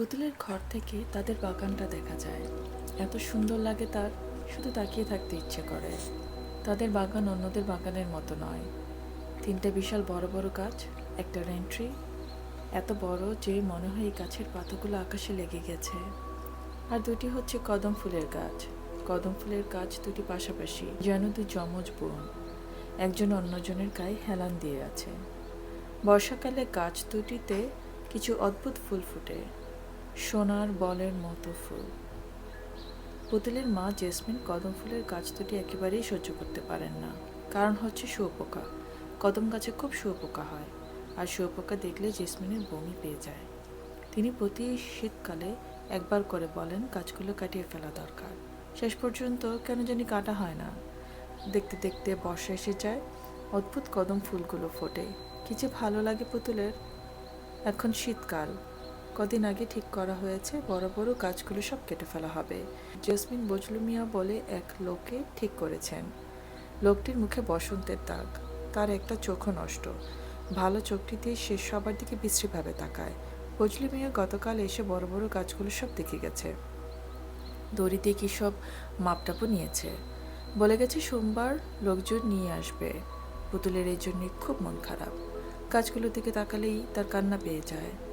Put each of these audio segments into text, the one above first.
পুতুলের ঘর থেকে তাদের বাগানটা দেখা যায়। এত সুন্দর লাগে তার, শুধু তাকিয়ে থাকতে ইচ্ছে করে। তাদের বাগান অন্যদের বাগানের মতো নয়। তিনটে বিশাল বড় বড় গাছ, একটা রেন্ট্রি। এত বড় যে মনে হয় এই গাছের পাতাগুলো আকাশে লেগে গেছে। আর দুটি হচ্ছে কদম ফুলের গাছ। কদম ফুলের গাছ দুটি পাশাপাশি, যেন দুই যমজ বোন। একজন অন্যজনের গায়ে হেলান দিয়ে আছে। বর্ষাকালে গাছ দুটিতে কিছু অদ্ভুত ফুল ফুটে। সোনার বলের মতো ফুল। পুতুলের মা জেসমিন কদম ফুলের গাছ দুটি একেবারেই সহ্য করতে পারেন না। কারণ হচ্ছে শুয়োপোকা। কদম গাছে খুব শুয়োপোকা হয়। আর শুয়োপোকা দেখলে জেসমিনের বমি পেয়ে যায়। তিনি প্রতি শীতকালে একবার করে বলেন, গাছগুলো কাটিয়ে ফেলা দরকার। শেষ পর্যন্ত কেন জানি কাটা হয় না। দেখতে দেখতে বর্ষা এসে যায়। অদ্ভুত কদম ফুলগুলো ফোটে। কি যে ভালো লাগে পুতুলের। এখন শীতকাল। কদিন আগে ঠিক করা হয়েছে, বড় বড় গাছগুলো সব কেটে ফেলা হবে। জেসমিন বজলু মিয়া বলে এক লোকে ঠিক করেছেন। লোকটির মুখে বসন্তের দাগ, তার একটা চোখও নষ্ট। ভালো চোখটি দিয়ে সে সবার দিকে বিশ্রীভাবে তাকায়। বজলু মিয়া গতকাল এসে বড় বড় গাছগুলো সব দেখে গেছে। দড়িতে কি সব মাপটাপও নিয়েছে? বলে গেছে সোমবার লোকজন নিয়ে আসবে। পুতুলের এই জন্যে খুব মন খারাপ। গাছগুলোর দিকে তাকালেই তার কান্না পেয়ে যায়।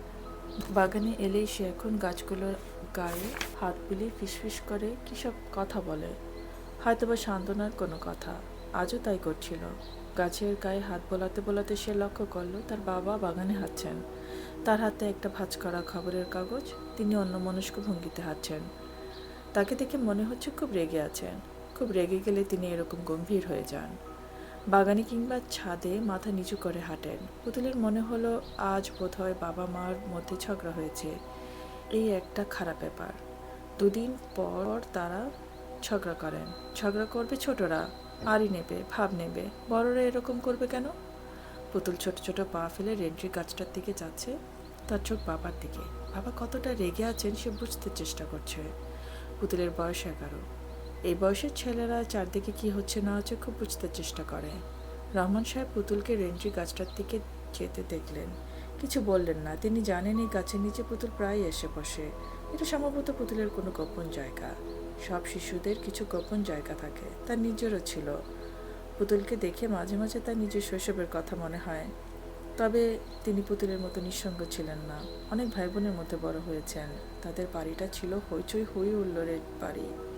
বাগানে এলেই সে এখন গাছগুলোর গায়ে হাত বুলিয়ে ফিসফিস করে, কী সব কথা বলে? হয়তোবা সান্ত্বনার কোনো কথা। আজও তাই করছিল। গাছের গায়ে হাত বোলাতে বোলাতে সে লক্ষ্য করল, তার বাবা বাগানে হাঁটছেন। তার হাতে একটা ভাঁজ করা খবরের কাগজ, তিনি অন্যমনস্ক ভঙ্গিতে হাঁটছেন। তাকে দেখে মনে হচ্ছে খুব রেগে আছেন। খুব রেগে গেলে তিনি এরকম গম্ভীর হয়ে যান। বাগানে কিংবা ছাদে মাথা নিচু করে হাঁটেন। পুতুলের মনে হলো, আজ বোধহয় বাবা মার মধ্যে ঝগড়া হয়েছে। এই একটা খারাপ ব্যাপার। দুদিন পর তারা ঝগড়া করেন। ঝগড়া করবে ছোটরা আরই নেবে, ভাব নেবে। বড়রা এরকম করবে কেন? পুতুল ছোট ছোট পা ফেলে রেন্ট্রি গাছটার দিকে যাচ্ছে, তার চোখ বাবার দিকে। বাবা কতটা রেগে আছেন সে বুঝতে চেষ্টা করছে। পুতুলের বয়স এগারো। এই বয়সের ছেলেরা চারদিকে কি হচ্ছে না হচ্ছে খুব বুঝতে চেষ্টা করে। রহমান সাহেব পুতুলকে রেন্ট্রি গাছটার দিকে যেতে দেখলেন। কিছু বললেন না, তিনি জানেন এই গাছের নিচে পুতুল প্রায় এসে বসে। এটা সম্ভবত পুতুলের কোনো গোপন জায়গা। সব শিশুদের কিছু গোপন জায়গা থাকে তার নিজেরও ছিল। পুতুলকে দেখে মাঝে মাঝে তার নিজের শৈশবের কথা মনে হয়। তবে তিনি পুতুলের মতো নিঃসঙ্গ ছিলেন না। অনেক ভাই বোনের মধ্যে বড় হয়েছেন। তাদের বাড়িটা ছিল হইচই হই উল্লোরের বাড়ি।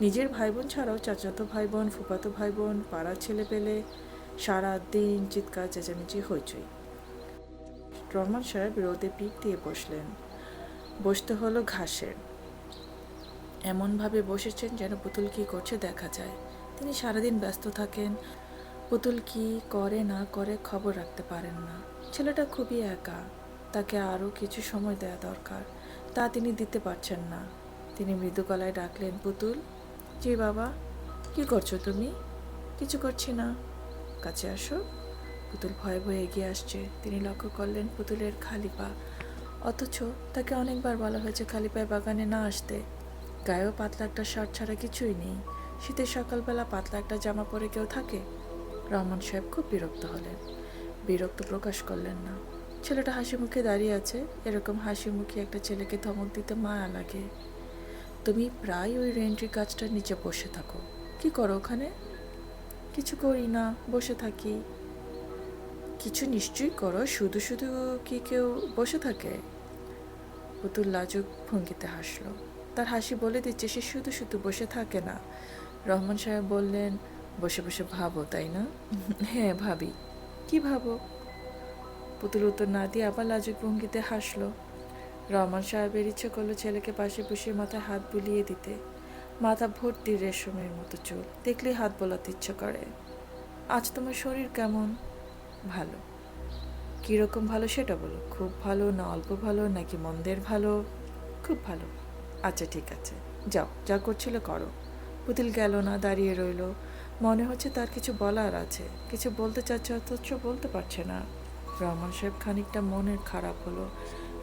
নিজের ভাই বোন ছাড়াও চাচাতো ভাই বোন ফুফাতো ভাই বোন পাড়ার ছেলে পেলে সারা দিন চিৎকার, চেঁচামেচি, হইচই। রহমান সাহেব রোদে পিঠ দিয়ে বসলেন। বসতে হলো ঘাসের এমনভাবে বসেছেন যেন পুতুল কী করছে দেখা যায়। তিনি সারাদিন ব্যস্ত থাকেন। পুতুল কি করে, না করে খবর রাখতে পারেন না। ছেলেটা খুবই একা। তাকে আরও কিছু সময় দেওয়া দরকার। তা তিনি দিতে পারছেন না। তিনি মৃদু গলায় ডাকলেন, পুতুল জি বাবা, কি করছ তুমি? কিছু করছি না। কাছে আসো। পুতুল ভয়ে ভয়ে এগিয়ে আসছে। তিনি লক্ষ্য করলেন পুতুলের খালি পা। অথচ তাকে অনেকবার বলা হয়েছে খালি পায়ে বাগানে না আসতে। গায়েও পাতলা একটা শার্ট ছাড়া কিছুই নেই। শীতের সকালবেলা পাতলা একটা জামা পরে কেউ থাকে? রহমান সাহেব খুব বিরক্ত হলেন। বিরক্ত প্রকাশ করলেন না। ছেলেটা হাসি মুখে দাঁড়িয়ে আছে। এরকম হাসি মুখে একটা ছেলেকে ধমক দিতে মায়া লাগে। তুমি প্রায় ওই রেন্ট্রি গাছটার নিচে বসে থাকো। কি করো ওখানে? কিছু করি না, বসে থাকি। কিছু নিশ্চয়ই করো, শুধু শুধু কি কেউ বসে থাকে? পুতুল লাজুক ভঙ্গিতে হাসলো। তার হাসি বলে দিচ্ছে, সে শুধু শুধু বসে থাকে না। রহমান সাহেব বললেন, বসে বসে ভাবো, তাই না? হ্যাঁ ভাবি। কি ভাবো? পুতুল উত্তর না দিয়ে আবার লাজুক ভঙ্গিতে হাসলো। রহমান সাহেবের ইচ্ছে করল ছেলেকে পাশে বসিয়ে মাথায় হাত বুলিয়ে দিতে। মাথা ভর্তি রেশমের মতো চুল। দেখলেই হাত বোলাতে ইচ্ছে করে। আজ তোমার শরীর কেমন? ভালো। কীরকম ভালো সেটা বলো। খুব ভালো না অল্প ভালো, নাকি মন্দের ভালো? খুব ভালো। আচ্ছা ঠিক আছে। যাও, যা করছিল করো। পুতিল গেল না, দাঁড়িয়ে রইল। মনে হচ্ছে তার কিছু বলার আছে। কিছু বলতে চাচ্ছে, অথচ বলতে পারছে না। রহমান সাহেব খানিকটা মনের খারাপ হলো।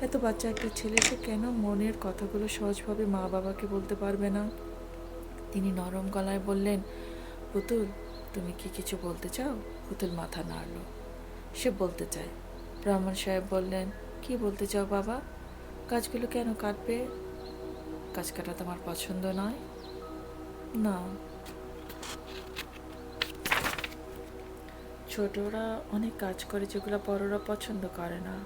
এত বাচ্চা একটা ছেলে, সে কেন মনের কথাগুলো সহজভাবে মা বাবাকে বলতে পারবে না? তিনি নরম গলায় বললেন, পুতুল, তুমি কি কিছু বলতে চাও? পুতুল মাথা নাড়ল। সে বলতে চায়। ব্রাহ্মণ সাহেব বললেন, কি বলতে চাও বাবা? গাছগুলো কেন কাটবে? গাছ কাটা তোমার পছন্দ নয়? না ছোটরা অনেক কাজ করে যেগুলো বড়রা পছন্দ করে না।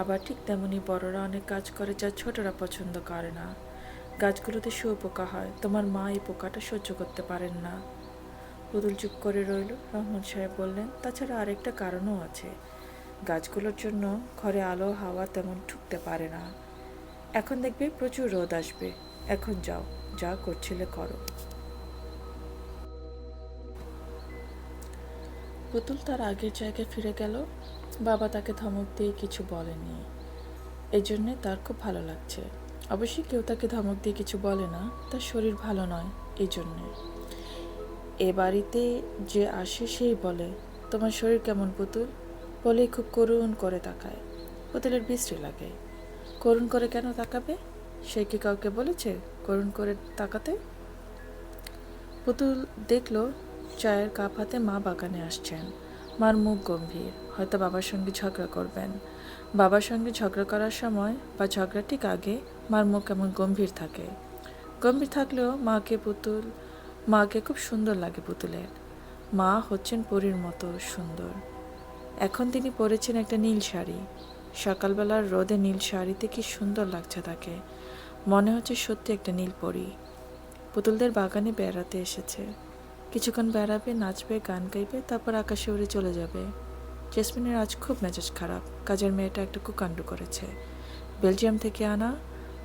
আবার ঠিক তেমনি বড়রা অনেক কাজ করে যা ছোটরা পছন্দ করে না। গাছগুলোতে শুয়োপোকা হয়। তোমার মা এই পোকাটা সহ্য করতে পারেন না। পুতুল চুপ করে রইল। রহমান সাহেব বললেন, তাছাড়া আরেকটা কারণও আছে। গাছগুলোর জন্য ঘরে আলো, হাওয়া তেমন ঢুকতে পারে না। এখন দেখবে প্রচুর রোদ আসবে। এখন যাও, যা করছিলে করো। পুতুল তার আগের জায়গায় ফিরে গেল। বাবা তাকে ধমক দিয়ে কিছু বলেনি। এই জন্যে তার খুব ভালো লাগছে। অবশ্যই কেউ তাকে ধমক দিয়ে কিছু বলে না, তার শরীর ভালো নয় এই জন্যে। এ বাড়িতে যে আসে সেই বলে, তোমার শরীর কেমন পুতুল? বলেই খুব করুণ করে তাকায়। পুতুলের বিশ্রী লাগে। করুণ করে কেন তাকাবে? সে কি কাউকে বলেছে করুণ করে তাকাতে? পুতুল দেখল চায়ের কাপ হাতে মা বাগানে আসছেন। মার মুখ গম্ভীর, হয়তো বাবার সঙ্গে ঝগড়া করবেন। বাবার সঙ্গে ঝগড়া করার সময় বা ঝগড়া ঠিক আগে মার মুখ এমন গম্ভীর থাকে। গম্ভীর থাকলেও মাকে পুতুল, মাকে খুব সুন্দর লাগে পুতুলের। মা হচ্ছেন পরীর মতো সুন্দর। এখন তিনি পরেছেন একটা নীল শাড়ি। সকালবেলার রোদে নীল শাড়িতে কি সুন্দর লাগছে তাকে। মনে হচ্ছে সত্যি একটা নীল পরী। পুতুলদের বাগানে বেড়াতে এসেছে। কিছুক্ষণ বেড়াবে, নাচবে, গান গাইবে, তারপর আকাশে উড়ে চলে যাবে। জেসমিনের আজ খুব মেজাজ খারাপ। কাজের মেয়েটা একটা কুকাণ্ড করেছে। বেলজিয়াম থেকে আনা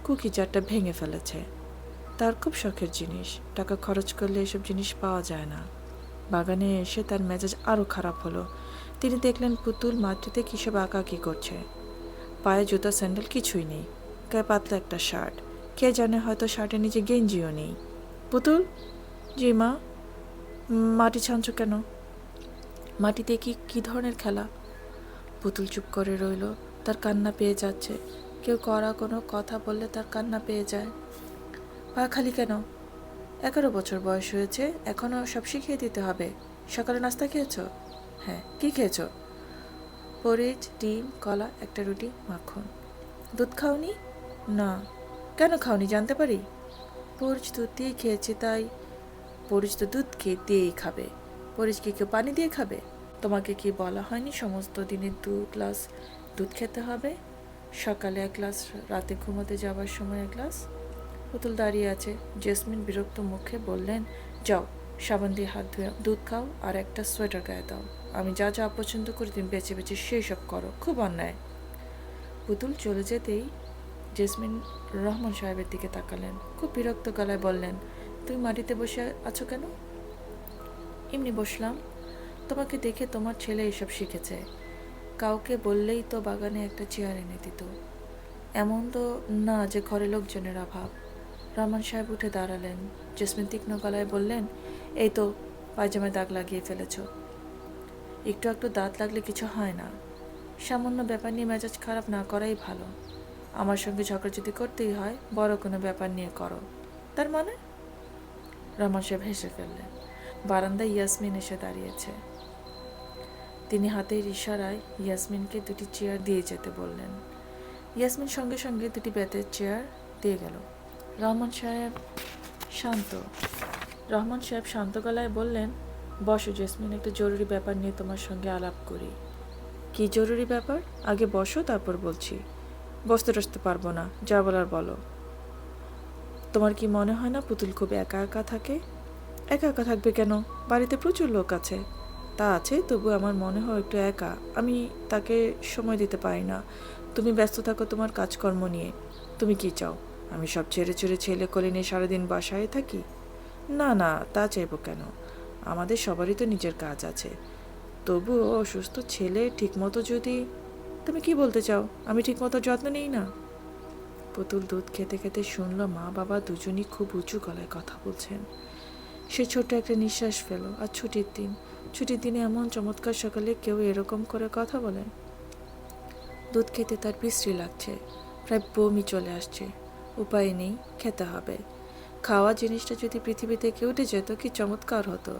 কুকি জারটা ভেঙে ফেলেছে। তার খুব শখের জিনিস। টাকা খরচ করলে এসব জিনিস পাওয়া যায় না। বাগানে এসে তার মেজাজ আরও খারাপ হলো। তিনি দেখলেন পুতুল মাটিতে কিসব আঁকাকি করছে। পায়ে জুতা, স্যান্ডেল কিছুই নেই। গায়ে পাতলা একটা শার্ট। কে জানে হয়তো শার্টের নিচে গেঞ্জিও নেই। পুতুল? জি মা? মাটি ছানছ কেন? মাটিতে কি কি ধরনের খেলা? পুতুল চুপ করে রইল, তার কান্না পেয়ে যাচ্ছে। কেউ করা কোনো কথা বললে তার কান্না পেয়ে যায়। পা খালি কেন? এগারো বছর বয়স হয়েছে এখনও সব শিখিয়ে দিতে হবে। সকালে নাস্তা খেয়েছো? হ্যাঁ কি খেয়েছো? পরিচ, ডিম, কলা, একটা রুটি, মাখন। দুধ খাওনি? না। কেন খাওনি জানতে পারি? পরিচ দুধ দিয়ে খেয়েছি, তাই পরিচ তো দুধ খেয়ে দিয়েই খাবে। পরিচ কি কেউ পানি দিয়ে খাবে? তোমাকে কি বলা হয়নি সমস্ত দিনে দু গ্লাস দুধ খেতে হবে? সকালে এক গ্লাস, রাতে ঘুমোতে যাওয়ার সময় এক গ্লাস? পুতুল দাঁড়িয়ে আছে। জেসমিন বিরক্ত মুখে বললেন, যাও, সাবান দিয়ে হাত ধুয়ে দুধ খাও আর একটা সোয়েটার গায়ে দাও। আমি যা যা অপছন্দ করি তুমি বেছে বেছে সেই সব করো। খুব অন্যায়। পুতুল চলে যেতেই জেসমিন রহমান সাহেবের দিকে তাকালেন। খুব বিরক্ত গলায় বললেন তুমি মাটিতে বসে আছো কেন? এমনি বসলাম। তোমাকে দেখে তোমার ছেলে এসব শিখেছে। কাউকে বললেই তো বাগানে একটা চেয়ার এনে দিত। এমন তো না যে ঘরে লোকজনের অভাব। রহমান সাহেব উঠে দাঁড়ালেন। জেসমিন তীক্ষ্ণ গলায় বললেন, এই তো, পায়জামায় দাগ লাগিয়ে ফেলেছ। একটু একটু দাঁত লাগলে কিছু হয় না। সামান্য ব্যাপার নিয়ে মেজাজ খারাপ না করাই ভালো। আমার সঙ্গে ঝগড়া যদি করতেই হয়, বড় কোনো ব্যাপার নিয়ে করো। তার মানে? রহমান সাহেব হেসে ফেললেন। বারান্দায় ইয়াসমিন এসে দাঁড়িয়েছে। তিনি হাতের ইশারায় ইয়াসমিনকে দুটি চেয়ার দিয়ে যেতে বললেন। ইয়াসমিন সঙ্গে সঙ্গে দুটি বেতের চেয়ার দিয়ে গেল। রহমান সাহেব শান্ত। রহমান সাহেব শান্ত গলায় বললেন, বসো জেসমিন, একটা জরুরি ব্যাপার নিয়ে তোমার সঙ্গে আলাপ করি। কি জরুরি ব্যাপার? আগে বসো, তারপর বলছি। বসতে টসতে পারব না, যা বলার বলো। তোমার কি মনে হয় না পুতুল খুব একা একা থাকে? একা একা থাকবে কেন? বাড়িতে প্রচুর লোক আছে। তা আছে, তবু আমার মনে হয় একটু একা। আমি তাকে সময় দিতে পারি না। তুমি ব্যস্ত থাকো তোমার কাজকর্ম নিয়ে। তুমি কি চাও? আমি সব ছেড়ে ছেড়ে ছেলে কোলে নিয়ে সারাদিন বাসায় থাকি? না না, তা চাইব কেন? আমাদের সবারই তো নিজের কাজ আছে। তবুও অসুস্থ ছেলে ঠিকমতো যদি, তুমি কি বলতে চাও? আমি ঠিকমতো যত্ন নিই না? পুতুল দুধ খেতে খেতে শুনলো, মা বাবা দুজনই খুব উঁচু গলায় কথা বলছেন। সে ছোট্ট একটা নিঃশ্বাস ফেল আর ছুটির দিন? ছুটির দিনে এমন চমৎকার সকালে কেউ এরকম করে কথা বলে? দুধ খেতে তার বিশ্রী লাগছে। প্রায় বমি চলে আসছে। উপায় নেই, খেতে হবে। খাওয়া জিনিসটা যদি পৃথিবী থেকে উঠে যেত, কি চমৎকার হতো।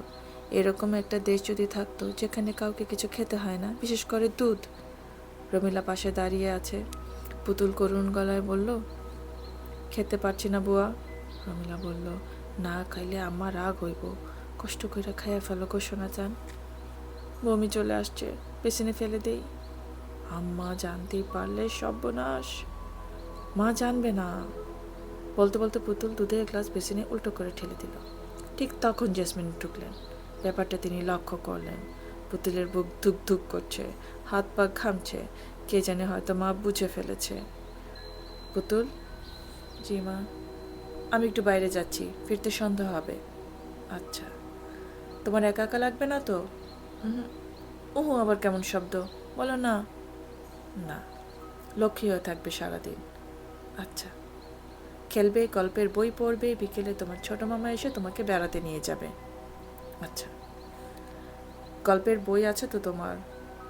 এরকম একটা দেশ যদি থাকতো, যেখানে কাউকে কিছু খেতে হয় না, বিশেষ করে দুধ। রমিলা পাশে দাঁড়িয়ে আছে। পুতুল করুণ গলায় বলল, খেতে পারছি না বুয়া। রমিলা বলল, না খাইলে আমার রাগ হইব। কষ্ট করে খাইয়া ফেলো গো শোনা চান। বমি চলে আসছে পেছনে ফেলে দেই। আম্মা জানতেই পারলে সর্বনাশ। মা জানবে না। বলতে বলতে পুতুল দুধের গ্লাস বেসিনে উল্টো করে ঠেলে দিল। ঠিক তখন জেসমিন ঢুকলেন। ব্যাপারটা তিনি লক্ষ্য করলেন। পুতুলের বুক ধুক ধুক করছে, হাত পা ঘামছে। কে জানে হয়তো মা বুঝে ফেলেছে। পুতুল? জি মা। আমি একটু বাইরে যাচ্ছি, ফিরতে সন্দেহ হবে। আচ্ছা। তোমার একা একা লাগবে না তো? ওহু আবার কেমন শব্দ? বলো না। না। লক্ষ্মী হয়ে থাকবে সারাদিন। আচ্ছা। খেলবে, গল্পের বই পড়বে, বিকেলে তোমার ছোট মামা এসে তোমাকে বেড়াতে নিয়ে যাবে। আচ্ছা। গল্পের বই আছে তো তোমার?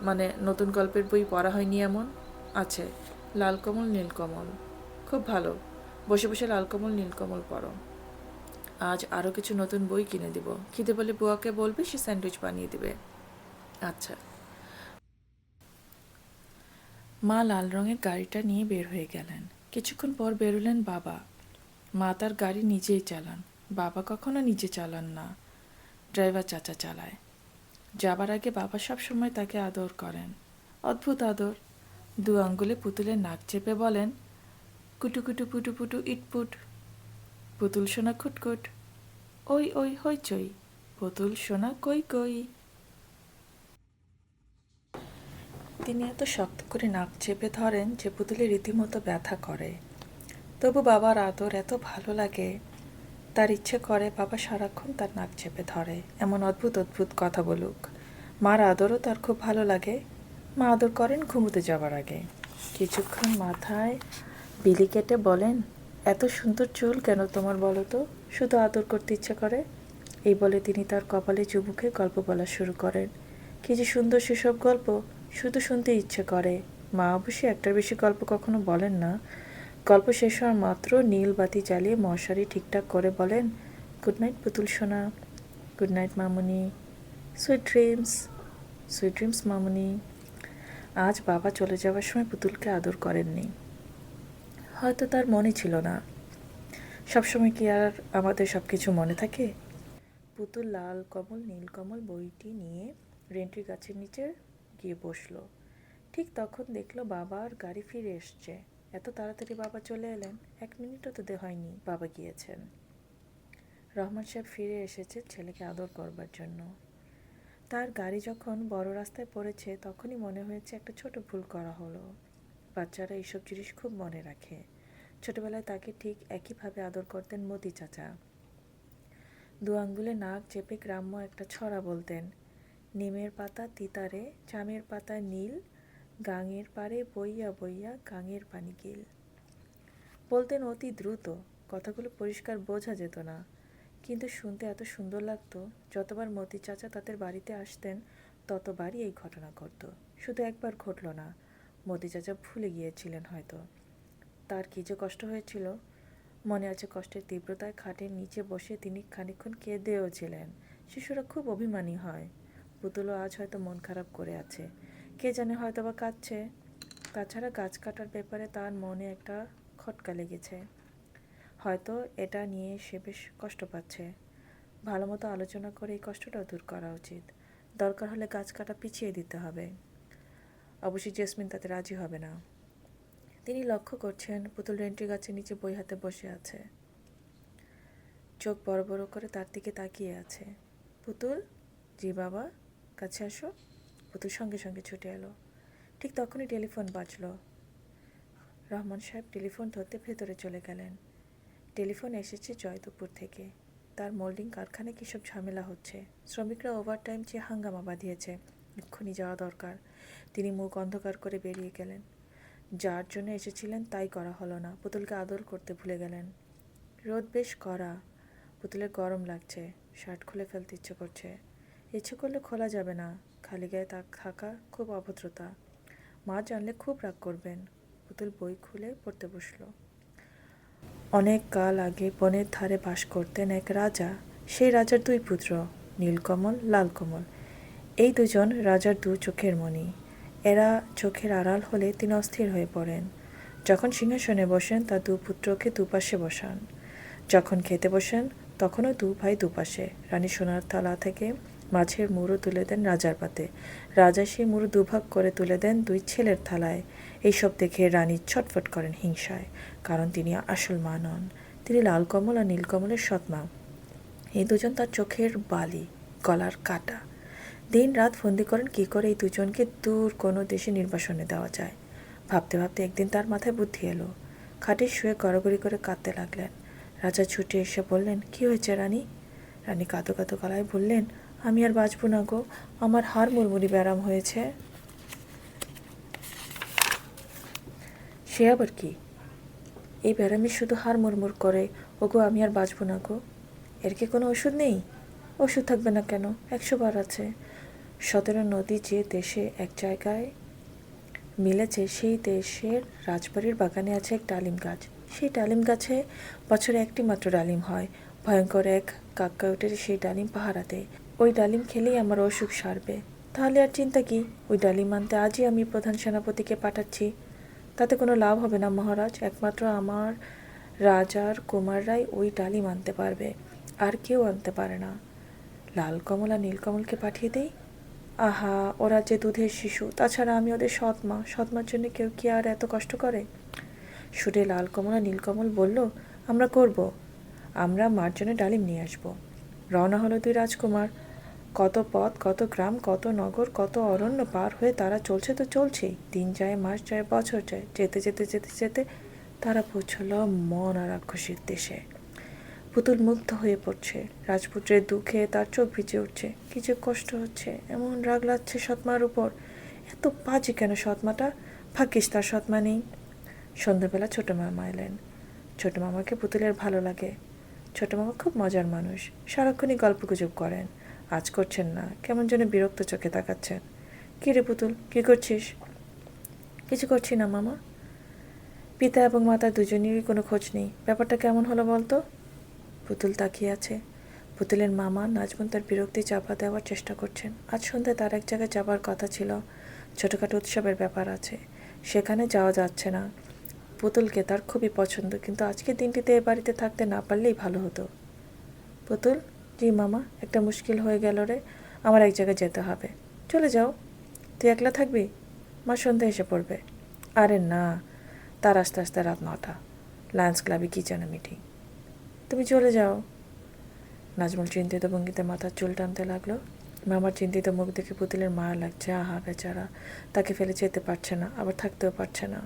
মানে নতুন গল্পের বই পড়া হয়নি এমন? আছে। লালকমল, নীলকমল। খুব ভালো। বসে বসে লালকমল, নীলকমল পড়ো। আজ আরও কিছু নতুন বই কিনে দিব। খিদে বলে বুয়াকে বলবে, সে স্যান্ডউইচ বানিয়ে দিবে। আচ্ছা। মা লাল রঙের গাড়িটা নিয়ে বের হয়ে গেলেন। কিছুক্ষণ পর বেরোলেন বাবা। মা তার গাড়ি নিজেই চালান। বাবা কখনো নিজে চালান না। ড্রাইভার চাচা চালায়। যাবার আগে বাবা সব সময় তাকে আদর করেন। অদ্ভুত আদর। দু আঙ্গুলে পুতুলের নাক চেপে বলেন, কুটু কুটু পুটু পুটু ইটপুট পুতুল সোনা খুটকুট ওই ওই হইচই পুতুল সোনা কই কই? তিনি এত শক্ত করে নাক চেপে ধরেন যে পুতুলে রীতিমতো ব্যথা করে। তবু বাবার আদর এত ভালো লাগে তার ইচ্ছে করে বাবা সারাক্ষণ তার নাক চেপে ধরে, এমন অদ্ভুত অদ্ভুত কথা বলুক। মার আদরও তার খুব ভালো লাগে। মা আদর করেন ঘুমোতে যাবার আগে। কিছুক্ষণ মাথায় বিলি কেটে বলেন, এত সুন্দর চুল কেন তোমার বলো তো? শুধু আদর করতে ইচ্ছে করে? এই বলে তিনি তার কপালে চুমুকে গল্প বলা শুরু করেন। কি যে সুন্দর সেসব গল্প, শুধু শুনতে ইচ্ছে করে। মা অবশ্যই একটার বেশি গল্প কখনো বলেন না গল্প শেষ হওয়ার মাত্র নীল বাতি জ্বালিয়ে মশারি ঠিকঠাক করে বলেন গুড নাইট পুতুল সোনা। গুড নাইট মামুনি। সুইট ড্রিমস সুইট ড্রিমস মামুনি। আজ বাবা চলে যাওয়ার সময় পুতুলকে আদর করেননি। হয়তো তার মনে ছিল না। সবসময় কি আর আমাদের সব কিছু মনে থাকে? পুতুল লাল কমল, নীল কমল বইটি নিয়ে রেন্ট্রি গাছের নিচে গিয়ে বসল। ঠিক তখন দেখল বাবার গাড়ি ফিরে এসছে। এত তাড়াতাড়ি বাবা চলে এলেন, এক মিনিটও তো হয়নি, বাবা গিয়েছেন। রহমান সাহেব ফিরে এসেছে ছেলেকে আদর করবার জন্য। তার গাড়ি যখন বড় রাস্তায় পড়েছে, তখনই মনে হয়েছে একটা ছোট ভুল করা হলো। বাচ্চারা এইসব জিনিস খুব মনে রাখে। ছোটবেলায় তাকে ঠিক একইভাবে আদর করতেন মতি চাচা। দু আঙ্গুলে নাক চেপে গ্রাম্য একটা ছড়া বলতেন, নিমের পাতা তিতারে, চামের পাতা নীল গাঙের পারে বইয়া বইয়া গাঙের পানি গিল। বলতেন অতি দ্রুত, কথাগুলো পরিষ্কার বোঝা যেত না। কিন্তু শুনতে এত সুন্দর লাগতো, যতবার মতি চাচা তাদের বাড়িতে আসতেন, ততবারই এই ঘটনা ঘটত। শুধু একবার ঘটল না, মতি চাচা ভুলে গিয়েছিলেন হয়তো। তার কী যে কষ্ট হয়েছিল? মনে আছে কষ্টের তীব্রতায় খাটের নিচে বসে তিনি খানিকক্ষণ কেঁদেও ছিলেন। শিশুরা খুব অভিমানী হয়। পুতুলও আজ হয়তো মন খারাপ করে আছে। কে জানে হয়তো বা কাঁদছে। তাছাড়া গাছ কাটার ব্যাপারে তার মনে একটা খটকা লেগেছে। হয়তো এটা নিয়ে সে বেশ কষ্ট পাচ্ছে। ভালো মতো আলোচনা করে এই কষ্টটাও দূর করা উচিত। দরকার হলে গাছ কাটা পিছিয়ে দিতে হবে। অবশ্যই জেসমিন তাতে রাজি হবে না। তিনি লক্ষ্য করছেন পুতুল রেন্ট্রি গাছের নিচে বই হাতে বসে আছে। চোখ বড় বড় করে তার দিকে তাকিয়ে আছে। পুতুল? জি বাবা, কাছে আসো। পুতুল সঙ্গে সঙ্গে ছুটে এলো। ঠিক তখনই টেলিফোন বাজলো। রহমান সাহেব টেলিফোন ধরতে ভেতরে চলে গেলেন। টেলিফোন এসেছে জয়দুপুর থেকে। তার মোল্ডিং কারখানায় সব ঝামেলা হচ্ছে? শ্রমিকরা ওভারটাইম চেয়ে হাঙ্গামা বাঁধিয়েছে। এক্ষুনি যাওয়া দরকার। তিনি মুখ অন্ধকার করে বেরিয়ে গেলেন। যার জন্য এসেছিলেন তাই করা হলো না। পুতুলকে আদর করতে ভুলে গেলেন। রোদ বেশ করা পুতুলের গরম লাগছে। শার্ট খুলে ফেলতে ইচ্ছে করছে। ইচ্ছে করলে খোলা যাবে না। খালি গায়ে তা থাকা খুব অভদ্রতা। মা জানলে খুব রাগ করবেন। পুতুল বই খুলে পড়তে বসল। অনেক কাল আগে বনের ধারে বাস করতেন এক রাজা। সেই রাজার দুই পুত্র, নীলকমল, লালকমল। এই দুজন রাজার দু চোখের মণি। এরা চোখের আড়াল হলে তিনি অস্থির হয়ে পড়েন। যখন সিংহাসনে বসেন, তার দু পুত্রকে দুপাশে বসান। যখন খেতে বসেন, তখনও দু ভাই দুপাশে। রানী সোনার থালা থেকে মাছের মুড়ো তুলে দেন রাজার পাতে। রাজা সেই মুড়ো দুভাগ করে তুলে দেন দুই ছেলের থালায়। এইসব দেখে রানী ছটফট করেন হিংসায়, কারণ তিনি আসল মা নন। তিনি লাল কমল আর নীলকমলের সৎমা এই দুজন তার চোখের বালি, গলার কাটা। দিন রাত ফন্দি করেন কী করে এই দুজনকে দূর কোনো দেশে নির্বাসনে দেওয়া যায়। ভাবতে ভাবতে একদিন তার মাথায় বুদ্ধি এলো। খাটে শুয়ে গড়াগড়ি করে কাঁদতে লাগলেন। রাজা ছুটে এসে বললেন, কি হয়েছে রানী? রানী কাঁদো কাঁদো গলায় বললেন আমি আর বাঁচব না গো। আমার হাড় মুড়মুড়ি ব্যারাম হয়েছে। সে আবার কি? এই ব্যারামে শুধু হাড় মুড়মুড় করে। ওগো, আমি আর বাঁচব না গো। এর কি কোনো ওষুধ নেই? ওষুধ থাকবে না কেন? একশো বার আছে। সতেরো নদী যে দেশে এক জায়গায় মিলেছে, সেই দেশের রাজবাড়ির বাগানে আছে এক ডালিম গাছ। সেই ডালিম গাছে বছরে একটি মাত্র ডালিম হয়। ভয়ঙ্কর এক কাক্কা উঠে সেই ডালিম পাহারা দেয় ওই ডালিম খেলেই আমার অসুখ সারবে। তাহলে আর চিন্তা কি? ওই ডালিম আনতে আজই আমি প্রধান সেনাপতিকে পাঠাচ্ছি। তাতে কোনো লাভ হবে না, মহারাজ। একমাত্র আমার রাজার কুমাররাই ওই ডালিম আনতে পারবে। আর কেউ আনতে পারে না। লাল কমল আর নীলকমলকে পাঠিয়ে দেই? আহা, ওরা যে দুধের শিশু। তাছাড়া আমি ওদের সৎ মা। সৎ মার জন্য কেউ কি আর এত কষ্ট করে? সুরে লাল কমল আর নীলকমল বলল, আমরা করব। আমরা মার জন্য ডালিম নিয়ে আসব। রওনা হলো দুই রাজকুমার। কত পথ, কত গ্রাম, কত নগর, কত অরণ্য পার হয়ে তারা চলছে তো চলছেই। দিন যায়, মাস যায়, বছর যায়। যেতে যেতে যেতে যেতে তারা পৌঁছল মন আর রাক্ষসীর দেশে। পুতুল মুগ্ধ হয়ে পড়ছে। রাজপুত্রের দুঃখে তার চোখ ভিজে উঠছে। কি যে কষ্ট হচ্ছে, এমন রাগ লাগছে সৎমার উপর। এত বাজে কেন সৎমাটা? ভাগ্যিস তার সৎমা নেই। সন্ধ্যাবেলা ছোটো মামা এলেন। ছোটো মামাকে পুতুলের ভালো লাগে। ছোটো মামা খুব মজার মানুষ। সারাক্ষণই গল্প গুজব করেন। আজ করছেন না। কেমন যেন বিরক্ত চোখে তাকাচ্ছেন। কী রে পুতুল, কী করছিস? কিছু করছি না, মামা। পিতা এবং মাতা দুজনেরই কোনো খোঁজ নেই। ব্যাপারটা কেমন হলো বলতো? পুতুল তাকিয়ে আছে। পুতুলের মামা নাজমুন তার বিরক্তি চাপা দেওয়ার চেষ্টা করছেন। আজ সন্ধ্যায় তার এক জায়গায় যাবার কথা ছিল। ছোটোখাটো উৎসবের ব্যাপার আছে। সেখানে যাওয়া যাচ্ছে না। পুতুলকে তার খুবই পছন্দ, কিন্তু আজকের দিনটিতে এ বাড়িতে থাকতে না পারলেই ভালো হতো। পুতুল জি মামা, একটা মুশকিল হয়ে গেল রে। আমার এক জায়গায় যেতে হবে। চলে যাও। তুই একলা থাকবি? মা সন্ধ্যা এসে পড়বে। আরে না, তার আস্তে আস্তে রাত নটা। লায়ন্স ক্লাবে কী যেন মিটিং তুমি চলে যাও। নাজমুল চিন্তিত ভঙ্গিতে মাথার চুল টানতে লাগল। মামার চিন্তিত মুখ দেখে পুতুলের মায়া লাগছে। আহা বেচারা, তাকে ফেলে যেতে পারছে না, আবার থাকতেও পারছে না।